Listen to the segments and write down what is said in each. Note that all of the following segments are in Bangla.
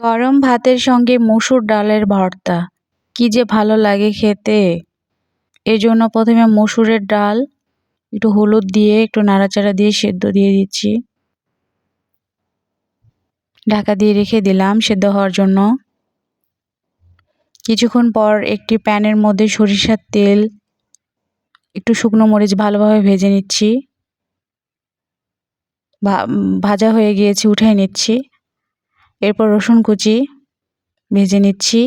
গরম ভাতের সঙ্গে মসুর ডালের ভর্তা। কি যে ভালো লাগে খেতে। এই জন্য প্রথমে মসুরের ডাল, একটু হলুদ দিয়ে, একটু নাড়াচাড়া দিয়ে সেদ্ধ দিয়ে দিচ্ছি। ঢাকা দিয়ে রেখে দিলাম সেদ্ধ হওয়ার জন্য। কিছুক্ষণ পর একটি প্যানের মধ্যে সরিষার তেল, একটু শুকনো মরিচ ভালোভাবে ভেজে নিচ্ছি। ভাজা হয়ে গিয়েছে, উঠিয়ে নিচ্ছি। এরপর রসুন কুচি ভেজে নিচ্ছি।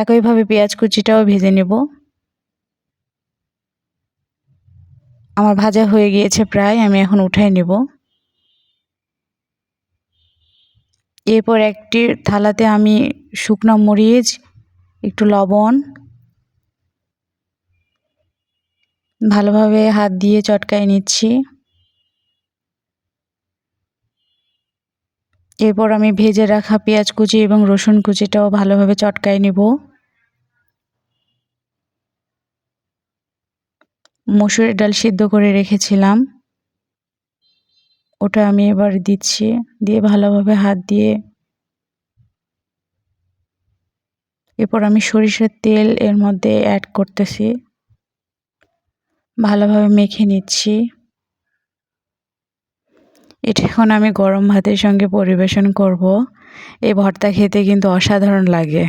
একইভাবে পেঁয়াজ কুচিটাও ভেজে নেব। আমার ভাজা হয়ে গিয়েছে প্রায়, আমি এখন উঠাই নেব। এরপর একটি থালাতে আমি শুকনো মরিচ, একটু লবণ, ভালোভাবে হাত দিয়ে চটকায় নিচ্ছি। এরপর আমি ভেজে রাখা পেঁয়াজ কুচি এবং রসুন কুচিটাও ভালোভাবে চটকায় নেব। মসুরের ডাল সিদ্ধ করে রেখেছিলাম। ওটা আমি এবার দিচ্ছি, দিয়ে ভালোভাবে হাত দিয়ে। এরপর আমি সরিষার তেল এর মধ্যে অ্যাড করতেছি। ভালোভাবে মেখে নিচ্ছি। এটা এখন আমি গরম ভাতের সঙ্গে পরিবেশন করব। এই ভর্তা খেতে কিন্তু অসাধারণ লাগে।